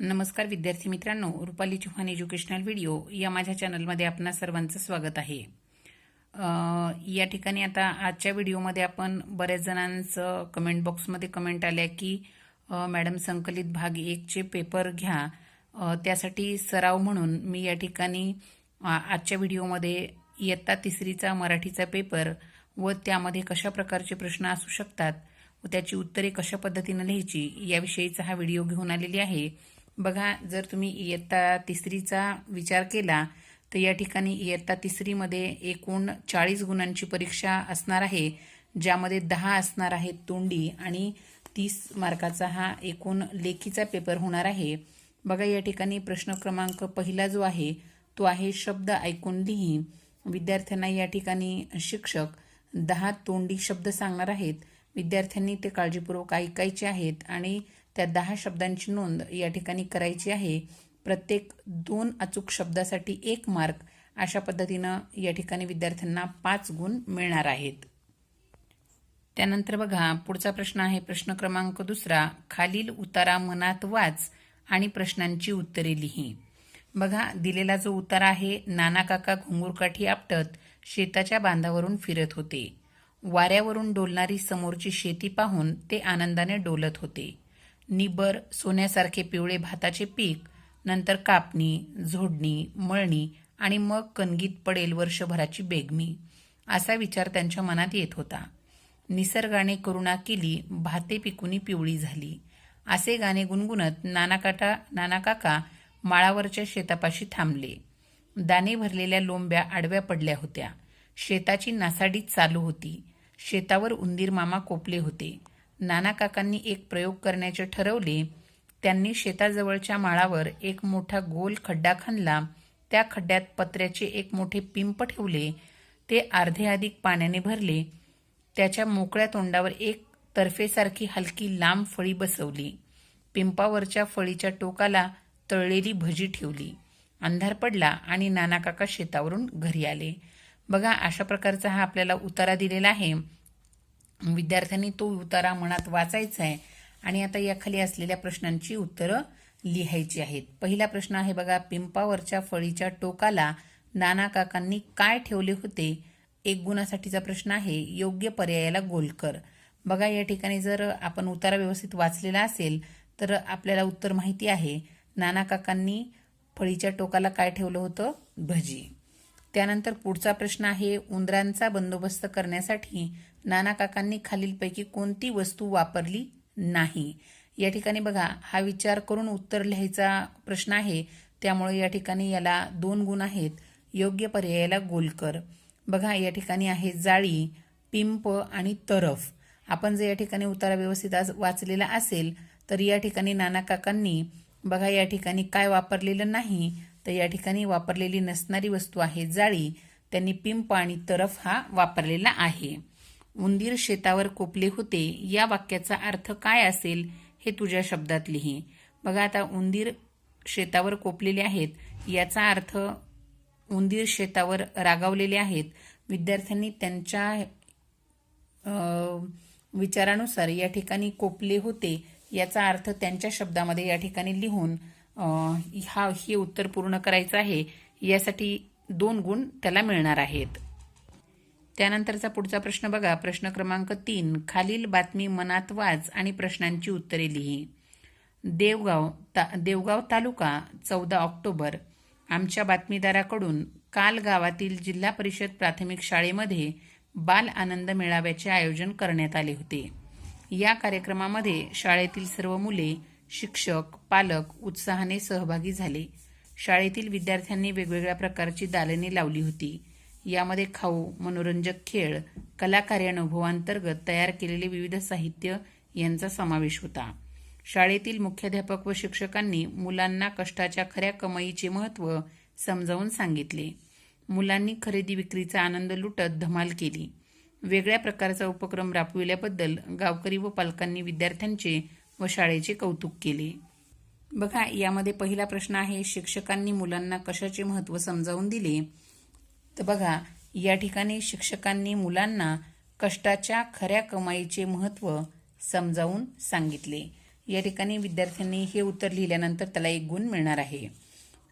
नमस्कार विद्यार्थी मित्रांनो रुपाली चौहान एज्युकेशनल व्हिडिओ या माझ्या चॅनलमध्ये आपणा सर्वांचं स्वागत आहे. या ठिकाणी आता आजच्या व्हिडिओमध्ये आपण बऱ्याच जणांचं कमेंट बॉक्समध्ये कमेंट आल्या की मॅडम संकलित भाग एकचे पेपर घ्या. त्यासाठी सराव म्हणून मी या ठिकाणी आजच्या व्हिडिओमध्ये इयत्ता तिसरीचा मराठीचा पेपर व त्यामध्ये कशा प्रकारचे प्रश्न असू शकतात व त्याची उत्तरे कशा पद्धतीनं लिहायची याविषयीचा हा व्हिडिओ घेऊन आलेली आहे. बघा जर तुम्ही इयत्ता तिसरीचा विचार केला तर या ठिकाणी इयत्ता तिसरीमध्ये एकूण चाळीस गुणांची परीक्षा असणार आहे ज्यामध्ये दहा असणार आहेत तोंडी आणि तीस मार्काचा हा एकूण लेखीचा पेपर होणार आहे. बघा या ठिकाणी प्रश्न क्रमांक पहिला जो आहे तो आहे शब्द ऐकून लिही. विद्यार्थ्यांना या ठिकाणी शिक्षक दहा तोंडी शब्द सांगणार आहेत. विद्यार्थ्यांनी ते काळजीपूर्वक ऐकायचे आहेत आणि त्या दहा शब्दांची नोंद या ठिकाणी करायची आहे. प्रत्येक दोन अचूक शब्दासाठी एक मार्क अशा पद्धतीनं या ठिकाणी विद्यार्थ्यांना पाच गुण मिळणार आहेत. त्यानंतर बघा पुढचा प्रश्न आहे. प्रश्न क्रमांक दुसरा खालील उतारा मनात वाच आणि प्रश्नांची उत्तरे लिही. बघा दिलेला जो उतारा आहे नाना काका घुंगूरकाठी आपटत शेताच्या बांधावरून फिरत होते. वाऱ्यावरून डोलणारी समोरची शेती पाहून ते आनंदाने डोलत होते. निबर सोन्यासारखे पिवळे भाताचे पीक नंतर कापणी झोडणी मळणी आणि मग कणगीत पडेल वर्षभराची बेगमी असा विचार त्यांच्या मनात येत होता. निसर्गाने करुणा केली भाते पिकुनी पिवळी झाली. असे गाणे गुणगुणत नानाकाटा नानाकाका माळावरच्या शेतापाशी थांबले. दाणे भरलेल्या लोंब्या आडव्या पडल्या होत्या. शेताची नासाडी चालू होती. शेतावर उंदीर मामा कोपले होते. नाना काकांनी एक प्रयोग करण्याचे ठरवले. त्यांनी शेताजवळच्या माळावर एक मोठा गोल खड्डा खणला त्या खड्ड्यात पत्र्याचे एक मोठे पिंप ठेवले. ते अर्धे अधिक पाण्याने भरले. त्याच्या मोकळ्या तोंडावर एक तर्फेसारखी हलकी लांब फळी बसवली. पिंपावरच्या फळीच्या टोकाला तळलेली भजी ठेवली. अंधार पडला आणि नाना काका शेतावरून घरी आले. बघा अशा प्रकारचा हा आपल्याला उतारा दिलेला आहे. विद्यार्थ्यांनी तो उतारा मनात वाचायचा आहे. आणि आता या खाली असलेल्या प्रश्नांची उत्तरं लिहायची आहेत. पहिला प्रश्न आहे बघा पिंपावरच्या फळीच्या टोकाला नाना काकांनी काय ठेवले होते? एक गुणासाठीचा प्रश्न आहे योग्य पर्यायाला गोलकर बघा या ठिकाणी जर आपण उतारा व्यवस्थित वाचलेला असेल तर आपल्याला उत्तर माहिती आहे नाना काकांनी फळीच्या टोकाला काय ठेवलं होतं? भजी. त्यानंतर पुढचा प्रश्न आहे उंदरांचा बंदोबस्त करण्यासाठी नाना काकांनी खालीलपैकी कोणती वस्तू वापरली नाही? या ठिकाणी बघा हा विचार करून उत्तर लिहायचा प्रश्न आहे. त्यामुळे या ठिकाणी याला दोन गुण आहेत. योग्य पर्यायाला गोलकर. बघा या ठिकाणी आहे जाळी पिंप आणि तरफ. आपण जर या ठिकाणी उतारा व्यवस्थित आज वाचलेला असेल तर या ठिकाणी नाना काकांनी बघा या ठिकाणी काय वापरलेलं नाही. तर या ठिकाणी वापरलेली नसणारी वस्तू आहे जाळी. त्यांनी पिंप आणि तरफ हा वापरलेला आहे. उंदीर शेतावर कोपले होते. या वाक्याचा अर्थ काय असेल हे तुझ्या शब्दात लिही. बघा आता उंदीर शेतावर कोपलेले आहेत. याचा अर्थ उंदीर शेतावर रागावलेले आहेत. विद्यार्थ्यांनी त्यांच्या विचारानुसार या ठिकाणी कोपले होते. याचा अर्थ त्यांच्या शब्दामध्ये या ठिकाणी लिहून हा हे उत्तर पूर्ण करायचं आहे. यासाठी दोन गुण त्याला मिळणार आहेत. त्यानंतरचा पुढचा प्रश्न बघा. प्रश्न क्रमांक तीन. खालील बातमी मनात वाच आणि प्रश्नांची उत्तरे लिही. देवगाव ता देवगाव तालुका चौदा ऑक्टोबर. आमच्या बातमीदाराकडून काल गावातील जिल्हा परिषद प्राथमिक शाळेमध्ये बाल आनंद मेळाव्याचे आयोजन करण्यात आले होते. या कार्यक्रमामध्ये शाळेतील सर्व मुले शिक्षक पालक उत्साहाने सहभागी झाले. शाळेतील विद्यार्थ्यांनी वेगवेगळ्या प्रकारची दालने लावली होती. यामध्ये खाऊ मनोरंजक खेळ कलाकार्यानुभवांतर्गत तयार केलेले विविध साहित्य यांचा समावेश होता. शाळेतील मुख्याध्यापक व शिक्षकांनी मुलांना कष्टाच्या खऱ्या कमाईचे महत्त्व समजावून सांगितले. मुलांनी खरेदी विक्रीचा आनंद लुटत धमाल केली. वेगळ्या प्रकारचा उपक्रम राबविल्याबद्दल गावकरी व पालकांनी विद्यार्थ्यांचे व शाळेचे कौतुक केले. बघा यामध्ये पहिला प्रश्न आहे शिक्षकांनी मुलांना कशाचे महत्त्व समजावून दिले? तर बघा या ठिकाणी शिक्षकांनी मुलांना कष्टाच्या खऱ्या कमाईचे महत्त्व समजावून सांगितले. या ठिकाणी विद्यार्थ्यांनी हे उत्तर लिहिल्यानंतर त्याला एक गुण मिळणार आहे.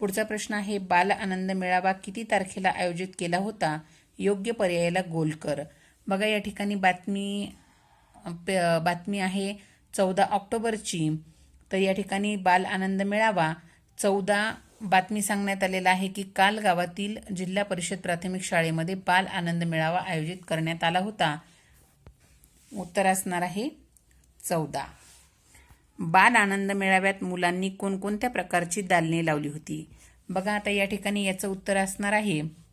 पुढचा प्रश्न आहे बाल आनंद मेळावा किती तारखेला आयोजित केला होता? योग्य पर्यायाला गोल कर. बघा या ठिकाणी बातमी प- बातमी आहे चौदा ऑक्टोबरची. तर या ठिकाणी बाल आनंद मेळावा. चौदा बातमी सांगण्यात आलेला आहे की काल गावातील जिल्हा परिषद प्राथमिक शाळेमध्ये बाल आनंद मेळावा आयोजित करण्यात आला होता. उत्तर असणार आहे चौदा. बाल आनंद मेळाव्यात मुलांनी कोणकोणत्या प्रकारची दालने लावली होती? बघा आता या ठिकाणी याचं उत्तर असणार आहे.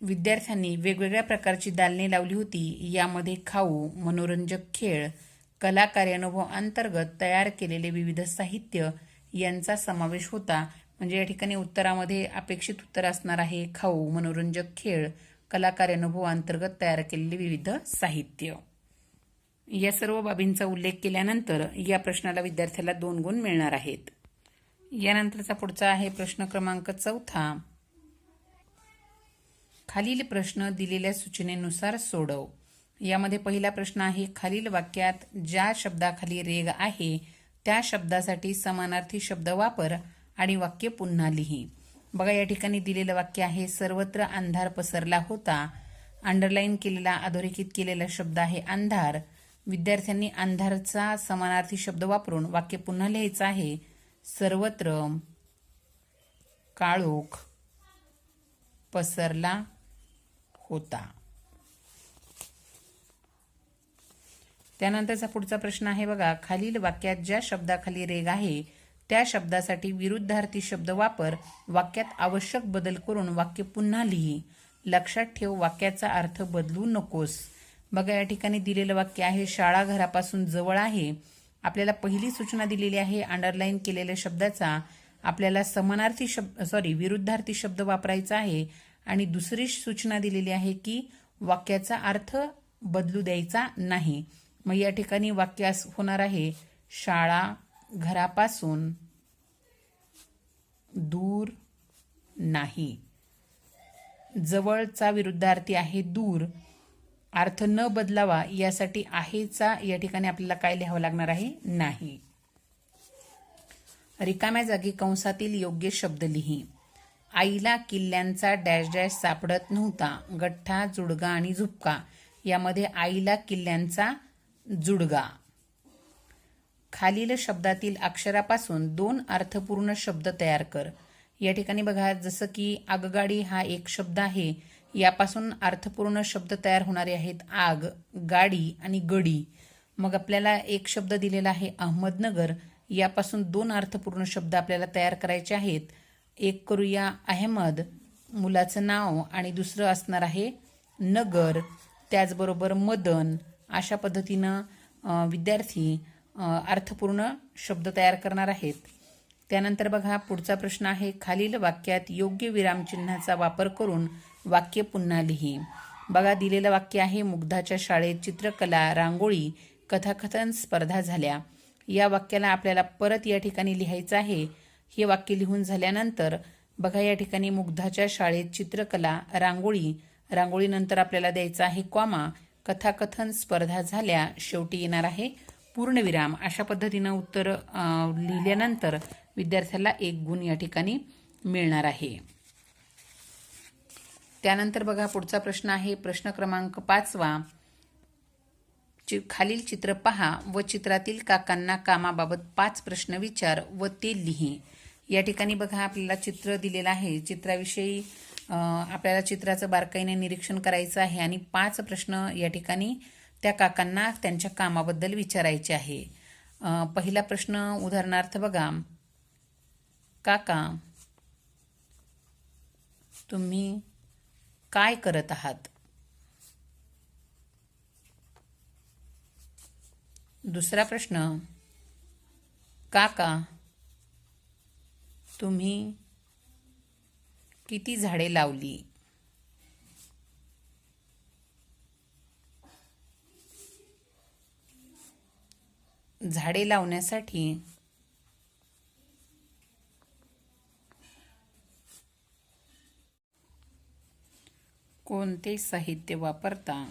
विद्यार्थ्यांनी वेगवेगळ्या प्रकारची दालने लावली होती. यामध्ये खाऊ मनोरंजक खेळ कला कार्यानुभव अंतर्गत तयार केलेले विविध साहित्य यांचा समावेश होता. म्हणजे या ठिकाणी उत्तरामध्ये अपेक्षित उत्तर असणार आहे. खाऊ मनोरंजक खेळ कला कार्यानुभव अंतर्गत तयार केलेले विविध साहित्य. या सर्व बाबींचा उल्लेख केल्यानंतर या प्रश्नाला विद्यार्थ्याला दोन गुण मिळणार आहेत. यानंतरचा पुढचा आहे प्रश्न क्रमांक चौथा. खालील प्रश्न दिलेल्या सूचनेनुसार सोडव. यामध्ये पहिला प्रश्न आहे खालील वाक्यात ज्या शब्दाखाली रेग आहे त्या शब्दासाठी समानार्थी शब्द वापर आणि वाक्य पुन्हा लिही. बघा या ठिकाणी दिलेलं वाक्य आहे सर्वत्र अंधार पसरला होता. अंडरलाईन केलेला अधोरेखित केलेला शब्द आहे अंधार. विद्यार्थ्यांनी अंधारचा समानार्थी शब्द वापरून वाक्य पुन्हा लिहायचं आहे. सर्वत्र काळोख पसरला होता. त्यानंतरचा पुढचा प्रश्न आहे बघा. खालील वाक्यात ज्या शब्दाखाली रेग आहे त्या शब्दासाठी विरुद्धार्थी शब्द वापर वाक्यात आवश्यक बदल करून वाक्य पुन्हा लिही. लक्षात ठेव वाक्याचा अर्थ बदलू नकोस. बघा या ठिकाणी दिलेलं वाक्य आहे शाळा घरापासून जवळ आहे. आपल्याला पहिली सूचना दिलेली आहे अंडरलाईन केलेल्या शब्दाचा आपल्याला समानार्थी शब्द सॉरी विरुद्धार्थी शब्द वापरायचा आहे. आणि दुसरी सूचना दिलेली आहे की वाक्याचा अर्थ बदलू द्यायचा नाही. मग या ठिकाणी वाक्य असं होणार आहे शाळा घरापासून दूर नाही. जवळचा विरुद्धार्थी आहे दूर. अर्थ न बदलावा यासाठी आहेचा या ठिकाणी आपल्याला काय लिहावं लागणार आहे? नाही. रिकाम्या जागी कंसातील योग्य शब्द लिही. आईला किल्ल्यांचा डॅश डॅश सापडत नव्हता. गठ्ठा जुडगा आणि झुपका. यामध्ये आईला किल्ल्यांचा जुडगा. खालील शब्दातील अक्षरापासून दोन अर्थपूर्ण शब्द तयार कर. या ठिकाणी बघा जसं की आगगाडी हा एक शब्द आहे. यापासून अर्थपूर्ण शब्द तयार होणारे आहेत आग गाडी आणि गडी. मग आपल्याला एक शब्द दिलेला आहे अहमदनगर. यापासून दोन अर्थपूर्ण शब्द आपल्याला तयार करायचे आहेत. एक करूया अहमद. मुलाचं नाव आणि दुसरं असणार आहे नगर त्याचबरोबर मदन. अशा पद्धतीनं विद्यार्थी अर्थपूर्ण शब्द तयार करणार आहेत. त्यानंतर बघा पुढचा प्रश्न आहे. खालील वाक्यात योग्य विरामचिन्हाचा वापर करून वाक्य पुन्हा लिही. बघा दिलेलं वाक्य आहे मुग्धाच्या शाळेत चित्रकला रांगोळी कथाकथन स्पर्धा झाल्या. या वाक्याला आपल्याला परत या ठिकाणी लिहायचं आहे. हे वाक्य लिहून झाल्यानंतर बघा या ठिकाणी मुग्धाच्या शाळेत चित्रकला रांगोळी रांगोळीनंतर आपल्याला द्यायचा आहे कॉमा. कथाकथन स्पर्धा झाल्या शेवटी येणार आहे पूर्णविराम. अशा पद्धतीनं उत्तर लिहिल्यानंतर विद्यार्थ्याला एक गुण या ठिकाणी मिळणार आहे. त्यानंतर बघा पुढचा प्रश्न आहे. प्रश्न क्रमांक पाचवा. चि- खालील चित्र पहा व चित्रातील काकांना कामाबाबत पाच प्रश्न विचार व ते लिही. या ठिकाणी बघा आपल्याला चित्र दिलेलं आहे. चित्राविषयी आपल्याला चित्राचं बारकाईने निरीक्षण करायचं आहे आणि पाच प्रश्न या ठिकाणी त्या काकांना त्यांच्या कामाबद्दल विचारायचे आहे. पहिला प्रश्न उदाहरणार्थ बघा. काका तुम्ही काय करत आहात? दुसरा प्रश्न. काका तुम्ही किती झाडे लावली? झाडे लावण्यासाठी कोणते साहित्य वापरता?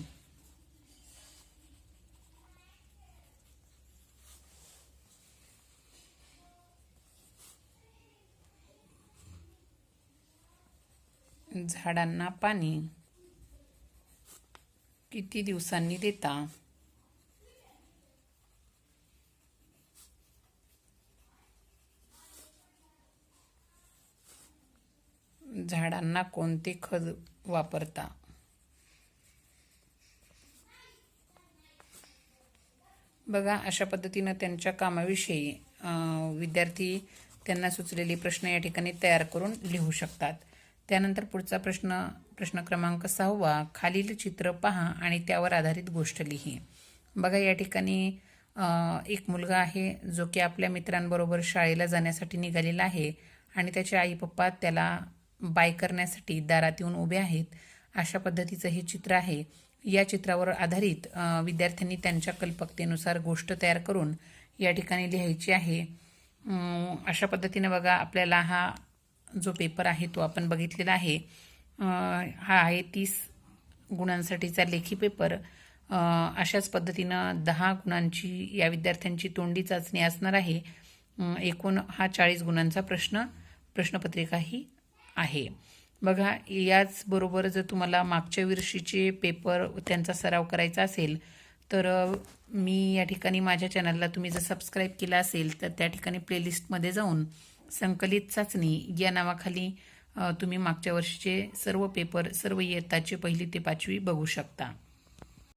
झाडांना पाणी. किती दिवसांनी देता? झाडांना कोणते खत वापरता? बघा अशा पद्धतीनं त्यांच्या कामाविषयी विद्यार्थी त्यांना सुचलेले प्रश्न या ठिकाणी तयार करून लिहू शकतात. त्यानंतर पुढचा प्रश्न प्रश्न क्रमांक सहावा खालील चित्र पहा आणि त्यावर आधारित गोष्ट लिही. बघा या ठिकाणी एक मुलगा आहे जो की आपल्या मित्रांबरोबर शाळेला जाण्यासाठी निघालेला आहे आणि त्याचे आई पप्पा त्याला बाय करण्यासाठी दारात येऊन उभे आहेत. अशा पद्धतीचं हे चित्र आहे. या चित्रावर आधारित विद्यार्थ्यांनी त्यांच्या कल्पकतेनुसार गोष्ट तयार करून या ठिकाणी लिहायची आहे. अशा पद्धतीने बघा आपल्याला हा जो पेपर आहे तो आपण बघितलेला आहे. हा आहे तीस गुणांसाठीचा लेखी पेपर. अशाच पद्धतीनं दहा गुणांची या विद्यार्थ्यांची तोंडी चाचणी असणार आहे. एकूण हा चाळीस गुणांचा प्रश्न प्रश्नपत्रिकाही आहे. बघा याचबरोबर जर तुम्हाला मागच्या वर्षीचे पेपर त्यांचा सराव करायचा असेल तर मी या ठिकाणी माझ्या चॅनलला तुम्ही जर सबस्क्राईब केला असेल तर त्या ठिकाणी प्लेलिस्टमध्ये जाऊन संकलित चाचणी या नावाखाली तुम्ही मागच्या वर्षीचे सर्व पेपर सर्व इयत्ताचे पहिली ते पाचवी बघू शकता.